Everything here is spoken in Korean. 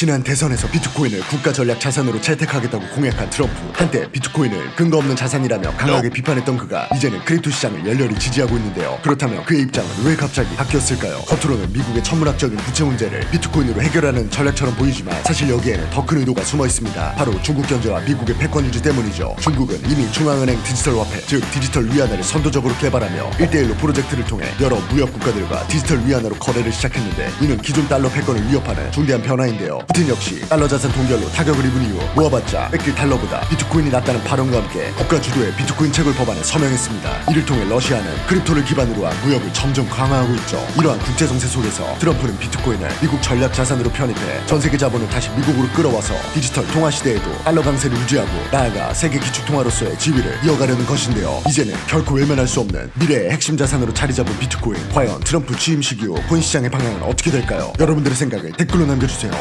지난 대선에서 비트코인을 국가 전략 자산으로 채택하겠다고 공약한 트럼프. 한때 비트코인을 근거 없는 자산이라며 강하게 비판했던 그가 이제는 크립토 시장을 열렬히 지지하고 있는데요. 그렇다면 그의 입장은 왜 갑자기 바뀌었을까요? 겉으로는 미국의 천문학적인 부채 문제를 비트코인으로 해결하는 전략처럼 보이지만 사실 여기에는 더 큰 의도가 숨어 있습니다. 바로 중국 견제와 미국의 패권 유지 때문이죠. 중국은 이미 중앙은행 디지털 화폐 즉 디지털 위안화를 선도적으로 개발하며 1대1로 프로젝트를 통해 여러 무역 국가들과 디지털 위안화로 거래를 시작했는데 이는 기존 달러 패권을 위협하는 중대한 변화인데요. 푸틴 역시 달러 자산 동결로 타격을 입은 이후 모아봤자 뺏길 달러보다 비트코인이 낫다는 발언과 함께 국가 주도의 비트코인 채굴 법안에 서명했습니다. 이를 통해 러시아는 크립토를 기반으로 한 무역을 점점 강화하고 있죠. 이러한 국제 정세 속에서 트럼프는 비트코인을 미국 전략 자산으로 편입해 전 세계 자본을 다시 미국으로 끌어와서 디지털 통화 시대에도 달러 강세를 유지하고 나아가 세계 기축 통화로서의 지위를 이어가려는 것인데요. 이제는 결코 외면할 수 없는 미래의 핵심 자산으로 자리 잡은 비트코인. 과연 트럼프 취임 시기 후본 시장의 방향은 어떻게 될까요? 여러분들의 생각을 댓글로 남겨주세요.